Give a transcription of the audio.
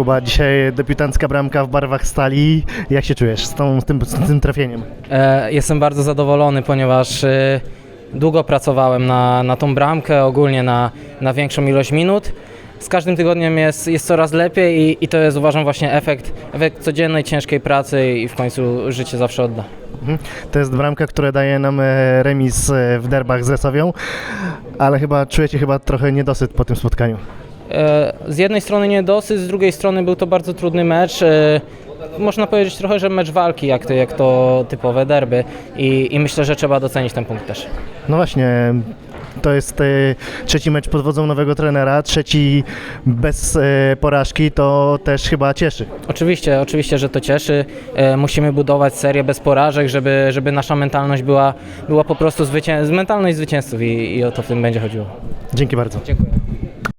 Kuba, dzisiaj debiutancka bramka w barwach stali. Jak się czujesz z, tą, z, tym, z tym trafieniem? E, Jestem bardzo zadowolony, ponieważ e, długo pracowałem na, na tą bramkę, ogólnie na, na większą ilość minut. Z każdym tygodniem jest, jest coraz lepiej i, i to jest uważam właśnie efekt, efekt codziennej ciężkiej pracy i w końcu życie zawsze odda. Mhm. To jest bramka, która daje nam e, remis e, w derbach z Resowią, ale chyba czujecie chyba trochę niedosyt po tym spotkaniu. E, Z jednej strony niedosyt, z drugiej strony był to bardzo trudny mecz. E, Można powiedzieć trochę, że mecz walki, jak to, jak to typowe derby i, i myślę, że trzeba docenić ten punkt też. No właśnie, to jest e, trzeci mecz pod wodzą nowego trenera, trzeci bez porażki, to też chyba cieszy. Oczywiście, oczywiście, że to cieszy. E, Musimy budować serię bez porażek, żeby, żeby nasza mentalność była, była po prostu zwycię- mentalność zwycięzców i, i o to w tym będzie chodziło. Dzięki bardzo. Dziękuję.